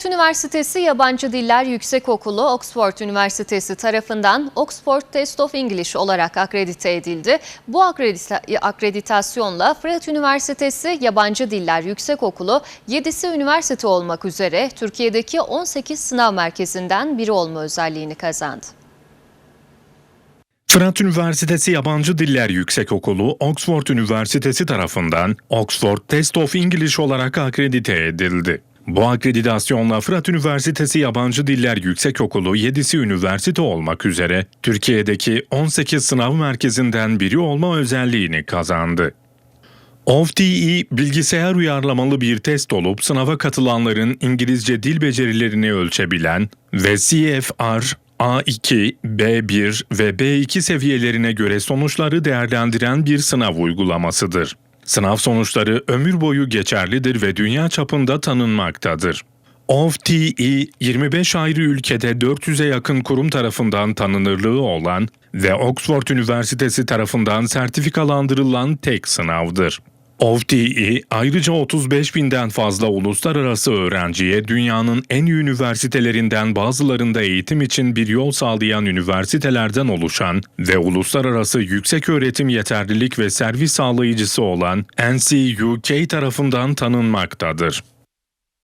Fırat Üniversitesi Yabancı Diller Yüksekokulu Oxford Üniversitesi tarafından Oxford Test of English olarak akredite edildi. Bu akredita- akreditasyonla Fırat Üniversitesi Yabancı Diller Yüksekokulu 7'si üniversite olmak üzere Türkiye'deki 18 sınav merkezinden biri olma özelliğini kazandı. Fırat Üniversitesi Yabancı Diller Yüksekokulu Oxford Üniversitesi tarafından Oxford Test of English olarak akredite edildi. Bu akreditasyonla Fırat Üniversitesi Yabancı Diller Yüksekokulu 7'si üniversite olmak üzere Türkiye'deki 18 sınav merkezinden biri olma özelliğini kazandı. OFTE bilgisayar uyarlamalı bir test olup sınava katılanların İngilizce dil becerilerini ölçebilen ve CFR, A2, B1 ve B2 seviyelerine göre sonuçları değerlendiren bir sınav uygulamasıdır. Sınav sonuçları ömür boyu geçerlidir ve dünya çapında tanınmaktadır. OFTE 25 ayrı ülkede 400'e yakın kurum tarafından tanınırlığı olan ve Oxford Üniversitesi tarafından sertifikalandırılan tek sınavdır. OFTE ayrıca 35 binden fazla uluslararası öğrenciye dünyanın en iyi üniversitelerinden bazılarında eğitim için bir yol sağlayan üniversitelerden oluşan ve uluslararası yüksek öğretim yeterlilik ve servis sağlayıcısı olan NC UK tarafından tanınmaktadır.